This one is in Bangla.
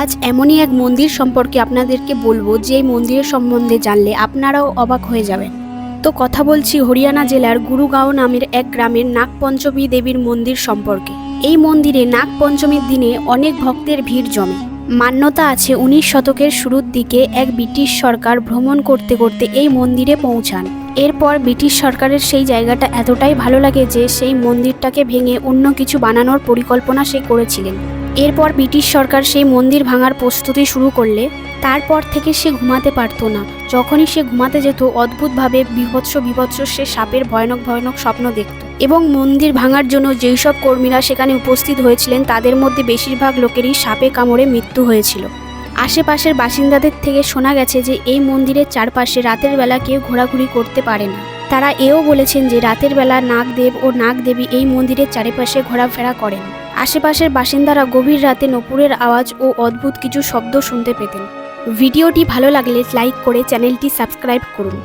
আজ এমনই এক মন্দির সম্পর্কে আপনাদেরকে বলব যে মন্দিরের সম্বন্ধে জানলে আপনারাও অবাক হয়ে যাবেন। তো কথা বলছি হরিয়ানা জেলার গুরুগাঁও নামের এক গ্রামের নাগপঞ্চমী দেবীর মন্দির সম্পর্কে। এই মন্দিরে নাগপঞ্চমীর দিনে অনেক ভক্তের ভিড় জমে। মান্যতা আছে উনিশ শতকের শুরুর দিকে এক ব্রিটিশ সরকার ভ্রমণ করতে করতে এই মন্দিরে পৌঁছান। এরপর ব্রিটিশ সরকারের সেই জায়গাটা এতটাই ভালো লাগে যে সেই মন্দিরটাকে ভেঙে অন্য কিছু বানানোর পরিকল্পনা সে করেছিলেন। এরপর ব্রিটিশ সরকার সেই মন্দির ভাঙার প্রস্তুতি শুরু করলে তারপর থেকে সে ঘুমাতে পারতো না। যখনই সে ঘুমাতে যেত, অদ্ভুতভাবে বিভৎস বিভৎস সে সাপের ভয়ানক ভয়ানক স্বপ্ন দেখত এবং মন্দির ভাঙার জন্য যেই সব কর্মীরা সেখানে উপস্থিত হয়েছিলেন, তাদের মধ্যে বেশিরভাগ লোকেরই সাপে কামড়ে মৃত্যু হয়েছিল। আশেপাশের বাসিন্দাদের থেকে শোনা গেছে যে, এই মন্দিরের চারপাশে রাতের বেলা কেউ ঘোরাঘুরি করতে পারে না। তারা এও বলেছেন যে, রাতের বেলা নাগদেব ও নাগদেবী এই মন্দিরের চারিপাশে ঘোরাফেরা করেন। আশেপাশের বাসিন্দারা গভীর রাতে নপুরের আওয়াজ ও অদ্ভুত কিছু শব্দ শুনতে পেতেন। ভিডিওটি ভালো লাগলে লাইক করে চ্যানেলটি সাবস্ক্রাইব করুন।